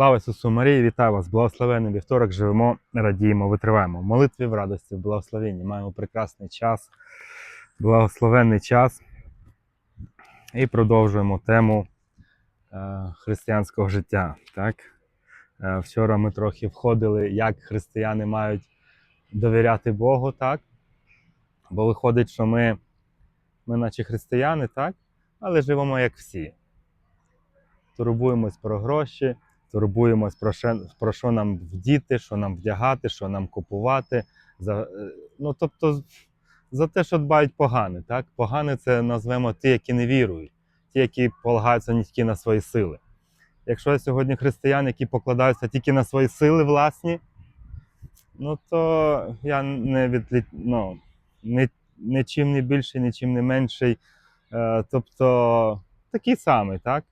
Слава Ісусу Марії, вітаю вас! Благословенний вівторок, живемо, радіємо, витриваємо. В молитві в радості, в благословенні. Маємо прекрасний час, благословенний час. І продовжуємо тему е, християнського життя. Так? Е, вчора ми трохи входили, як християни мають довіряти Богу, так? Бо виходить, що ми, ми наче християни, так? але живемо як всі. Турбуємось про гроші, турбуємось про що, про що нам вдіти, що нам вдягати, що нам купувати. За, е, ну, тобто, за те, що дбають погане. Так? Погане це назвемо ті, які не вірують, ті, які полагаються тільки на свої сили. Якщо сьогодні християни, які покладаються тільки на свої сили власні, ну то я не відлі... ну, не, нічим не більший, нічим не менший. Е, тобто такий самий, так?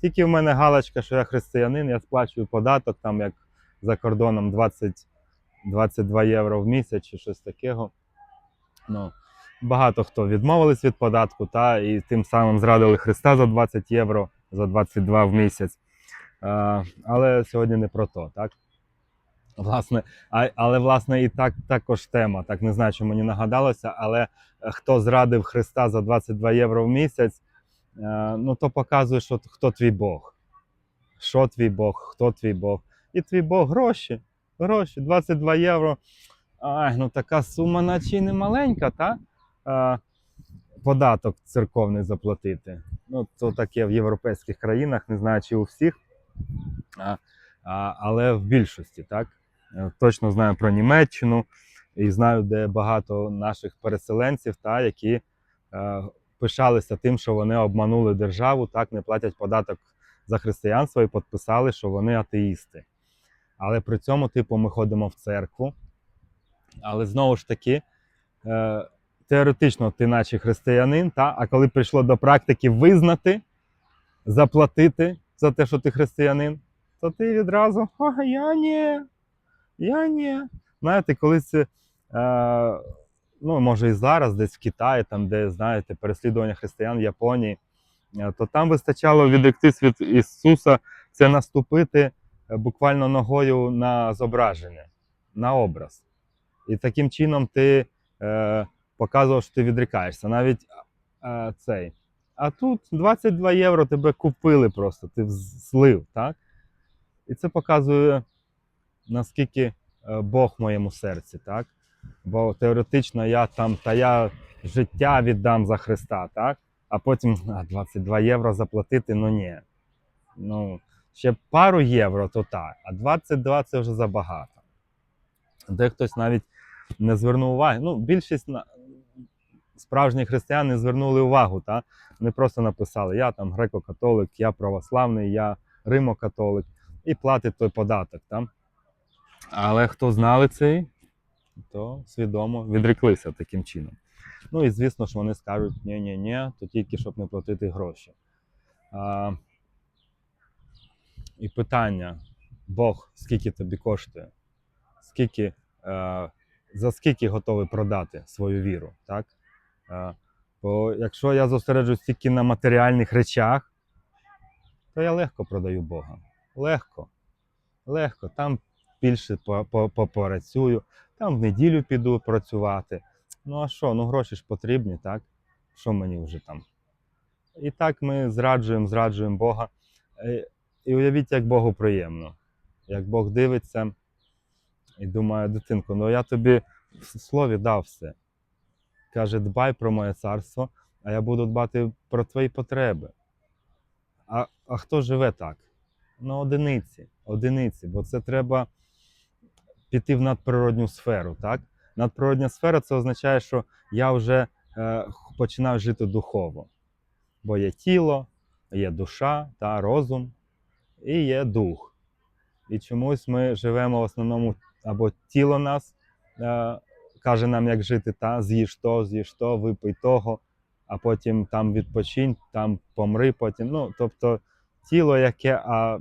Тільки в мене галочка, що я християнин, я сплачую податок, там як за кордоном 20, 22 євро в місяць чи щось такого. Ну, багато хто відмовились від податку, та, і тим самим зрадили Христа за 20 євро, за 22 в місяць. А, але сьогодні не про то, так? Власне, а, але власне і так також тема. Так не знаю, чи мені нагадалося, але е, хто зрадив Христа за 22 євро в місяць, ну то показує, що хто твій Бог. Що твій Бог, хто твій Бог. І твій Бог гроші. Гроші, 22 євро. Ай, ну така сума, наче не маленька, та? Е, податок церковний заплатити. Ну, то таке в європейських країнах, не знаю, чи у всіх, а, а, але в більшості, так? Е, Точно знаю про Німеччину і знаю, де багато наших переселенців, та, які е, пишалися тим, що вони обманули державу, так, не платять податок за християнство і підписали, що вони атеїсти. Але при цьому, типу, ми ходимо в церкву. Але знову ж таки, е, теоретично ти наче християнин, та? а коли прийшло до практики визнати, заплатити за те, що ти християнин, то ти відразу, а я ні, я ні. Знаєте, колись, е, ну, може і зараз, десь в Китаї, там, де, знаєте, переслідування християн в Японії, е, то там вистачало відректись від Ісуса, це наступити е, буквально ногою на зображення, на образ. І таким чином ти е, показував, що ти відрікаєшся. Навіть е, цей. А тут 22 євро тебе купили просто, ти злив, так? І це показує, наскільки е, Бог в моєму серці, так? Бо теоретично я там, та я життя віддам за Христа, так? А потім а, 22 євро заплатити, ну ні. Ну, ще пару євро, то так, а 22 це вже забагато. Де хтось навіть не звернув уваги. Ну, більшість християн не звернули увагу, та? Вони просто написали: я там греко-католик, я православний, я римо-католик, і платить той податок. Та? Але хто знали цей, то свідомо відреклися таким чином. Ну і звісно ж вони скажуть, ні ні ні то тільки щоб не платити гроші. А, і питання: Бог, скільки тобі коштує? Скільки, е, за скільки готовий продати свою віру? Так? Е, бо якщо я зосереджуюсь тільки на матеріальних речах, то я легко продаю Бога. Легко. Легко. Там більше по- по- попрацюю, там в неділю піду працювати. Ну а що? Ну гроші ж потрібні, так? Що мені вже там? І так ми зраджуємо, зраджуємо Бога. Е, І уявіть, як Богу приємно. Як Бог дивиться і думає, дитинко, ну я тобі в слові дав все. Каже, дбай про моє царство, а я буду дбати про твої потреби. А, а хто живе так? Ну, одиниці, одиниці, бо це треба піти в надприродню сферу. Так? Надприродня сфера це означає, що я вже е, починаю жити духово. Бо є тіло, є душа, та, розум і є дух. І чомусь ми живемо в основному або тіло нас е, каже нам, як жити, та з'їж то, з'їж то, випий того, а потім там відпочинь, там помри потім. Ну, тобто тіло, яке, а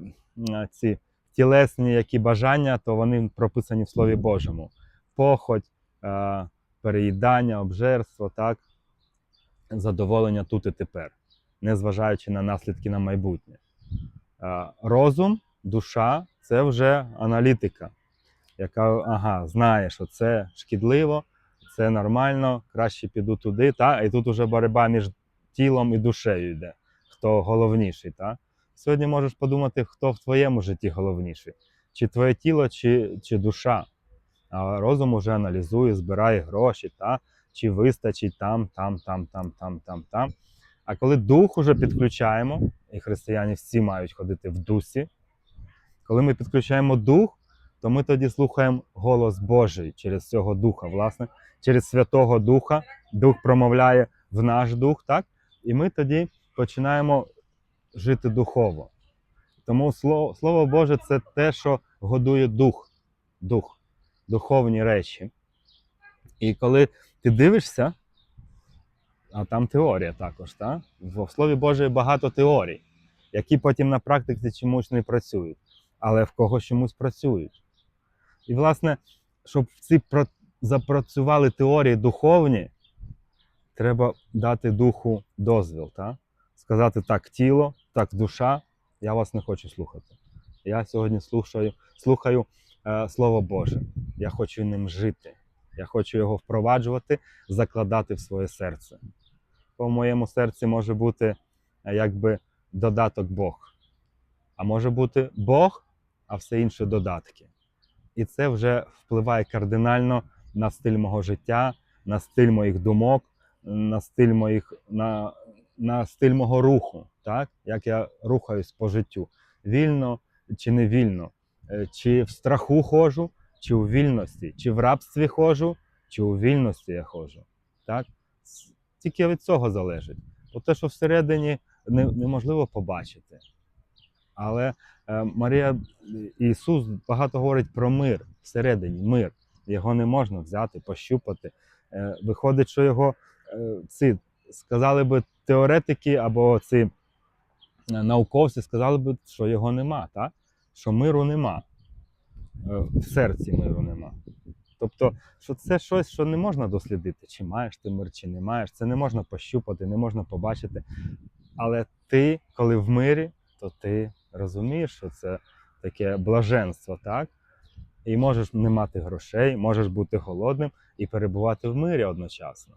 ці тілесні які бажання, то вони прописані в Слові Божому. Похоть, е, переїдання, обжерство, так, задоволення тут і тепер, незважаючи на наслідки на майбутнє. Е, розум душа це вже аналітика, яка ага, знає, що це шкідливо, це нормально, краще піду туди. Та? І тут уже боротьба між тілом і душею йде. Хто головніший. Та? Сьогодні можеш подумати, хто в твоєму житті головніший. Чи твоє тіло, чи, чи душа. А розум уже аналізує, збирає гроші, та? чи вистачить там, там, там, там, там, там, там. А коли дух уже підключаємо, і християни всі мають ходити в дусі, коли ми підключаємо дух, то ми тоді слухаємо голос Божий через цього духа, власне, через Святого Духа. Дух промовляє в наш дух, так? І ми тоді починаємо жити духово. Тому Слово, Слово Боже це те, що годує дух, дух, духовні речі. І коли ти дивишся, а там теорія також, так? В Слові Боже багато теорій, які потім на практиці чомусь не працюють, але в когось чомусь працюють. І, власне, щоб ці запрацювали теорії духовні, треба дати духу дозвіл. Так? Сказати так, тіло, так, душа, я вас не хочу слухати. Я сьогодні слухаю, слухаю е, Слово Боже. Я хочу ним жити. Я хочу його впроваджувати, закладати в своє серце. В моєму серці може бути е, якби додаток Бог. А може бути Бог, а все інше додатки. І це вже впливає кардинально на стиль мого життя, на стиль моїх думок, на стиль моїх, на, на стиль мого руху, так? як я рухаюсь по життю. Вільно чи не вільно, Е, чи в страху ходжу, чи у вільності, чи в рабстві ходжу, чи у вільності я ходжу. Так? Тільки від цього залежить. Бо те, що всередині неможливо побачити. Але е, Марія Ісус багато говорить про мир всередині, мир. Його не можна взяти, пощупати. Е, виходить, що його ці сказали би теоретики або ці е, науковці сказали би, що його нема, так? що миру нема. Е, в серці миру нема. Тобто, що це щось, що не можна дослідити, чи маєш ти мир, чи не маєш. Це не можна пощупати, не можна побачити. Але ти, коли в мирі, то ти розумієш, що це таке блаженство, так? І можеш не мати грошей, можеш бути голодним і перебувати в мирі одночасно.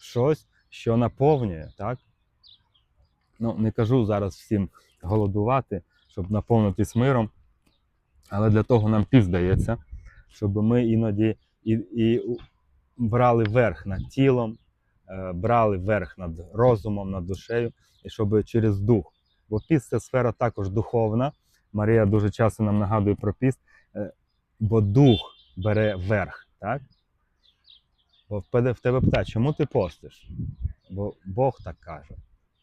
Щось, що наповнює, так? Ну, не кажу зараз всім голодувати, щоб наповнитись миром, але для того нам піздається, щоб ми іноді і, і брали верх над тілом, е, брали верх над розумом, над душею, і щоб через дух. Бо піст це сфера також духовна. Марія дуже часто нам нагадує про піст, е, бо дух бере верх, так? Бо в тебе- питають, чому ти постиш? Бо Бог так каже.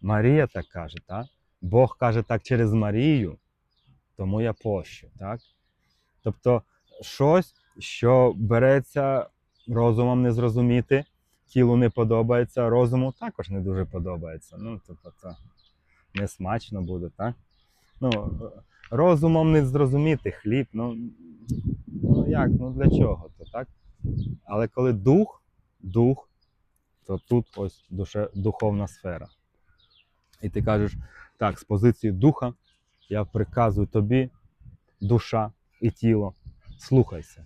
Марія так каже, так? Бог каже так через Марію, тому я пощу, так? Тобто щось, що береться розумом не зрозуміти, тілу не подобається, розуму також не дуже подобається. Ну, тобто, це не смачно буде, так? Ну, розумом не зрозуміти хліб, ну, ну як, ну для чого то, так? Але коли дух, дух, то тут ось душе, духовна сфера. І ти кажеш, так, з позиції духа я приказую тобі, душа і тіло, слухайся.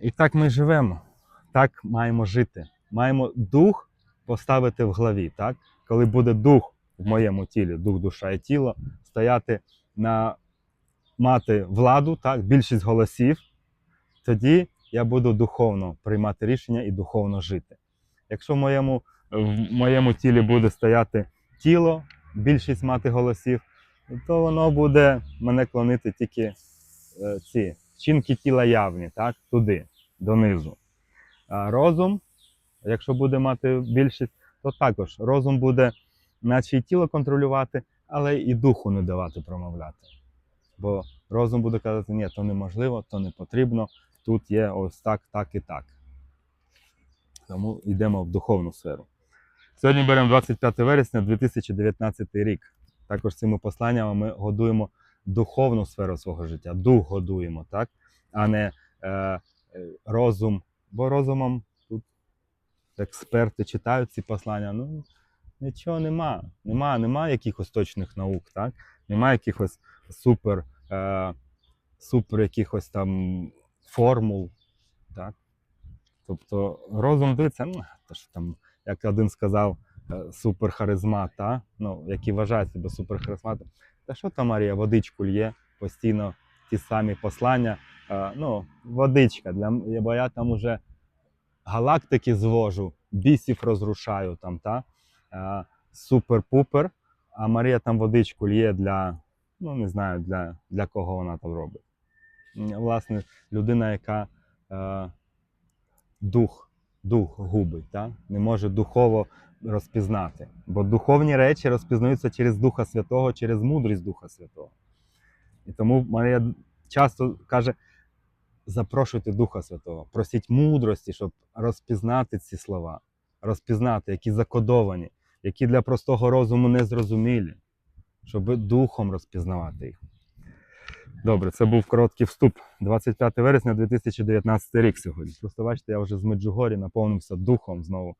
І так ми живемо, так маємо жити. Маємо дух поставити в главі. Так? Коли буде дух в моєму тілі, дух, душа і тіло, стояти на мати владу, так, більшість голосів, тоді я буду духовно приймати рішення і духовно жити. Якщо в моєму, в моєму тілі буде стояти тіло, більшість мати голосів, то воно буде мене клонити тільки е, ці чинки тіла явні, так, туди, донизу. А розум, якщо буде мати більшість, то також розум буде, наче і тіло контролювати, але і духу не давати промовляти. Бо розум буде казати, ні, то неможливо, то не потрібно, тут є ось так, так і так. Тому йдемо в духовну сферу. Сьогодні беремо 25 вересня 2019 рік. Також цими посланнями ми годуємо духовну сферу свого життя, дух годуємо, так? а не е, розум. Бо розумом тут експерти читають ці послання. Ну, нічого нема. Нема, нема якихось точних наук, так? Немає якихось супер, е, супер якихось там формул. Так? Тобто розум дивиться, ну, то що там, як один сказав, е, суперхаризмат, ну, який вважає себе суперхаризматом. Та що там Марія, водичку лє, постійно ті самі послання. Е, ну, водичка, для, бо я там уже галактики звожу, бісів розрушаю там, та? Е, супер-пупер, а Марія там водичку лє для, ну не знаю, для, для кого вона там робить. Власне, людина, яка е, дух, дух губить, та? не може духово розпізнати. Бо духовні речі розпізнаються через Духа Святого, через мудрість Духа Святого. І тому Марія часто каже: запрошуйте Духа Святого, просіть мудрості, щоб розпізнати ці слова, розпізнати, які закодовані, які для простого розуму не зрозумілі, щоб духом розпізнавати їх. Добре, це був короткий вступ. 25 вересня 2019 рік сьогодні. Просто бачите, я вже з Меджугорі наповнився духом знову.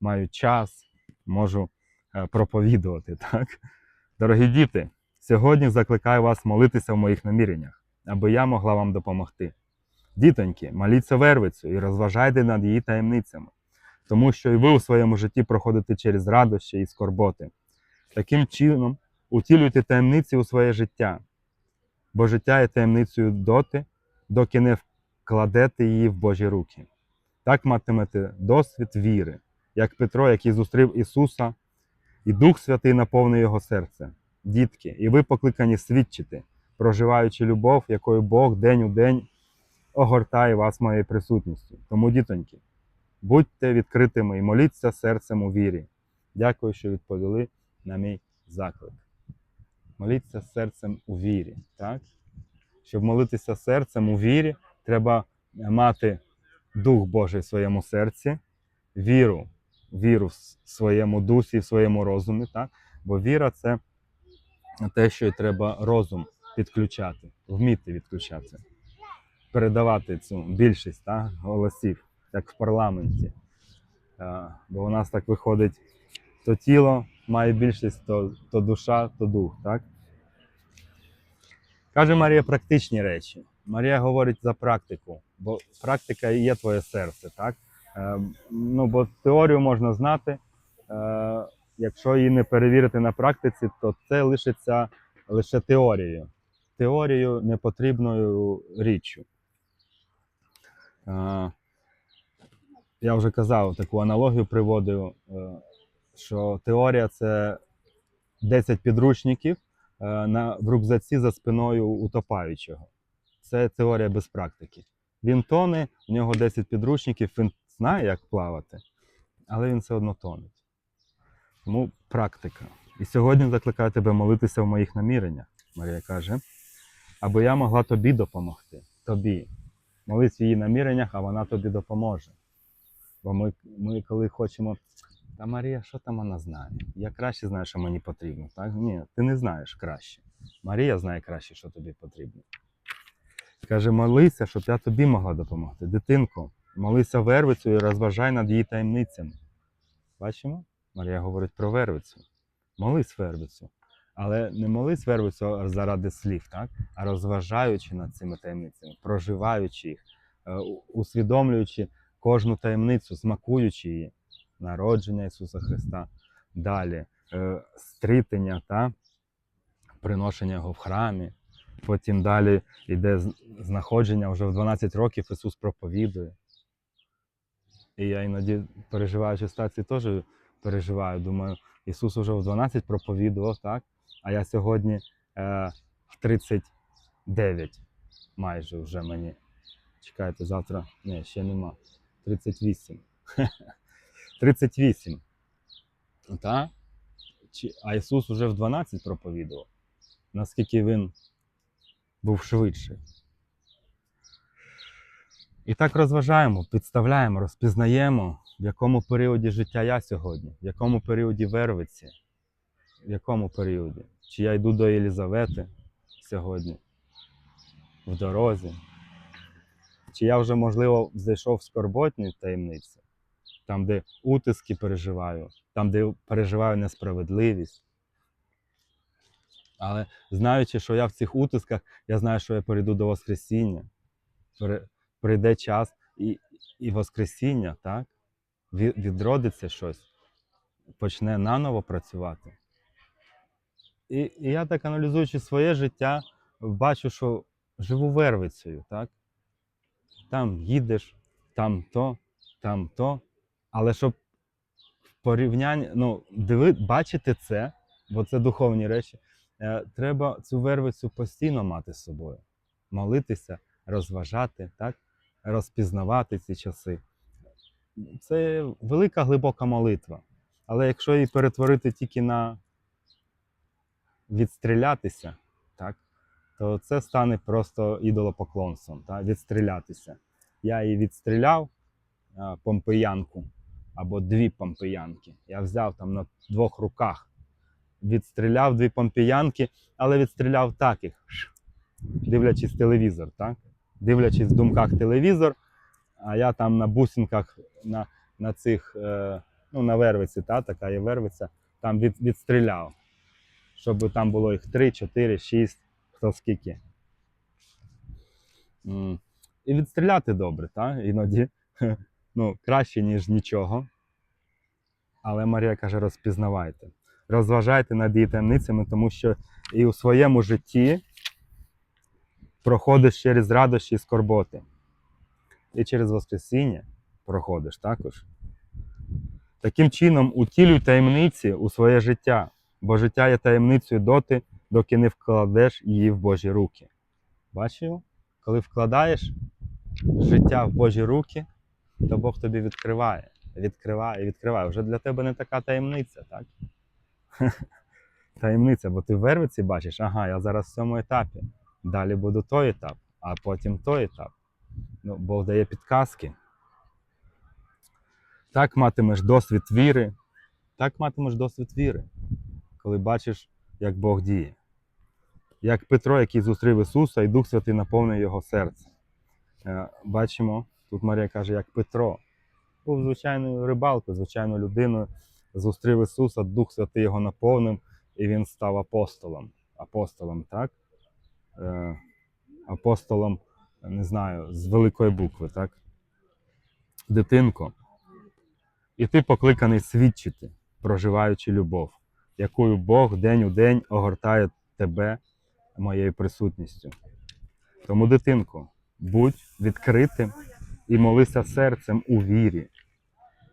Маю час, можу е, проповідувати. Так? Дорогі діти, сьогодні закликаю вас молитися в моїх наміреннях, аби я могла вам допомогти. Дітоньки, моліться вервицю і розважайте над її таємницями, тому що і ви у своєму житті проходите через радощі і скорботи. Таким чином, утілюйте таємниці у своє життя, бо життя є таємницею доти, доки не вкладете її в Божі руки. Так матимете досвід віри, як Петро, який зустрів Ісуса, і Дух Святий наповнив його серце. Дітки, і ви покликані свідчити, проживаючи любов, якою Бог день у день огортає вас моєю присутністю. Тому, дітоньки, будьте відкритими і моліться серцем у вірі. Дякую, що відповіли на мій заклик. Моліться серцем у вірі. Так? Щоб молитися серцем у вірі, треба мати Дух Божий в своєму серці, віру, віру в своєму дусі, в своєму розумі. Так? Бо віра це те, що треба розум підключати, вміти відключати, передавати цю більшість так, голосів, як в парламенті. Е, Бо у нас так виходить, то тіло має більшість, то, то душа, то дух. Так? Каже Марія практичні речі. Марія говорить за практику, бо практика і є твоє серце. Так? Е, ну, бо теорію можна знати. Е, якщо її не перевірити на практиці, то це лишиться лише теорією. Теорією непотрібною річчю. Е, я вже казав, таку аналогію приводив, е, що теорія це 10 підручників е, на, в рюкзаці за спиною утопаючого. Це теорія без практики. Він тоне, у нього 10 підручників, він знає, як плавати, але він все одно тонеть. Тому практика. І сьогодні закликаю тебе молитися в моїх наміреннях, Марія каже, аби я могла тобі допомогти. Тобі. Молись в її наміреннях, а вона тобі допоможе. Бо ми, ми коли хочемо. Та Марія, що там вона знає? Я краще знаю, що мені потрібно. Так? Ні, ти не знаєш краще. Марія знає краще, що тобі потрібно. Каже, молися, щоб я тобі могла допомогти. Дитинко, молися вервицю і розважай над її таємницями. Бачимо? Марія говорить про вервицю. Молись вервицю. Але не молись вервицю заради слів, так? а розважаючи над цими таємницями, проживаючи їх, е, усвідомлюючи кожну таємницю, смакуючи її. Народження Ісуса Христа, далі е, стрітення та приношення Його в храмі. Потім далі йде знаходження вже в 12 років Ісус проповідує. І я іноді переживаючи ситуації, теж переживаю. Думаю, Ісус уже в 12 проповідував, так? А я сьогодні е, в 39 майже вже мені. Чекайте, завтра. Ні, ще нема. 38. 38. Та? А Ісус уже в 12 проповідував. Наскільки він був швидший. І так розважаємо, підставляємо, розпізнаємо, в якому періоді життя я сьогодні, в якому періоді вервиці, в якому періоді. Чи я йду до Єлізавети сьогодні, в дорозі, чи я вже, можливо, зайшов в скорботні таємниці, там, де утиски переживаю, там, де переживаю несправедливість. Але знаючи, що я в цих утисках, я знаю, що я перейду до Воскресіння. Прийде час і, і Воскресіння, так? Відродиться щось, почне наново працювати. І, і я так аналізуючи своє життя, бачу, що живу вервицею, так? Там їдеш, там то, там то. Але щоб в порівнянні, ну, диви, бачити це, бо це духовні речі, е, треба цю вервицю постійно мати з собою. Молитися, розважати, так? розпізнавати ці часи. Це велика глибока молитва. Але якщо її перетворити тільки на відстрілятися, так, то це стане просто ідолопоклонством, так, відстрілятися. Я її відстріляв, помпеянку, або дві помпеянки. Я взяв там на двох руках, відстріляв дві помпеянки, але відстріляв так їх, дивлячись телевізор, так? дивлячись в думках телевізор, а я там на бусинках, на, на цих, е, ну, на вервиці, та, така є вервиця, там від, відстріляв, щоб там було їх 3, 4, 6, хто скільки. І відстріляти добре, так? іноді ну, краще, ніж нічого. Але Марія каже: розпізнавайте, розважайте над її таємницями, тому що і у своєму житті проходиш через радощі і скорботи. І через Воскресіння проходиш також. Таким чином, утілюй таємниці у своє життя, бо життя є таємницею доти, доки не вкладеш її в Божі руки. Бачив? Коли вкладаєш життя в Божі руки, то Бог тобі відкриває, відкриває, відкриває. Вже для тебе не така таємниця, так? Таємниця, бо ти в вервиці бачиш, ага, я зараз в цьому етапі. Далі буду той етап, а потім той етап. Ну, Бог дає підказки. Так матимеш досвід віри. Так матимеш досвід віри, коли бачиш, як Бог діє. Як Петро, який зустрів Ісуса, і Дух Святий наповнив його серце. Е, Бачимо, тут Марія каже, як Петро. Був звичайною рибалкою, звичайною людиною. Зустрів Ісуса, Дух Святий його наповнив, і він став апостолом. Апостолом, так? Е, апостолом, не знаю, з великої букви, так? Дитинко. І ти покликаний свідчити, проживаючи любов, якою Бог день у день огортає тебе моєю присутністю. Тому, дитинко, будь відкритим і молися серцем у вірі.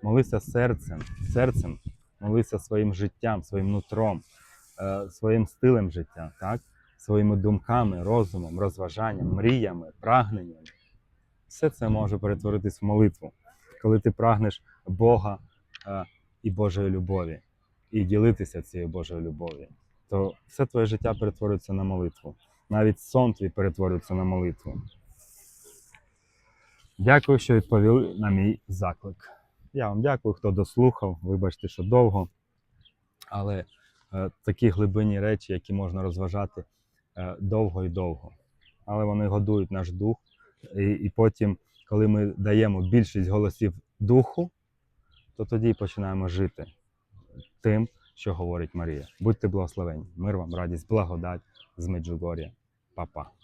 Молися серцем, серцем, молися своїм життям, своїм нутром, е, своїм стилем життя, так? своїми думками, розумом, розважанням, мріями, прагненнями. Все це може перетворитись в молитву, коли ти прагнеш Бога е, і Божої любові, і ділитися цією Божою любов'ю, то все твоє життя перетворюється на молитву. Навіть сон твій перетворюється на молитву. Дякую, що відповіли на мій заклик. Я вам дякую, хто дослухав. Вибачте, що довго. Але е, такі глибинні речі, які можна розважати е, довго і довго. Але вони годують наш дух. І, і потім, коли ми даємо більшість голосів духу, то тоді починаємо жити тим, що говорить Марія. Будьте благословені. Мир вам, радість, благодать з Меджугор'я. Па-па.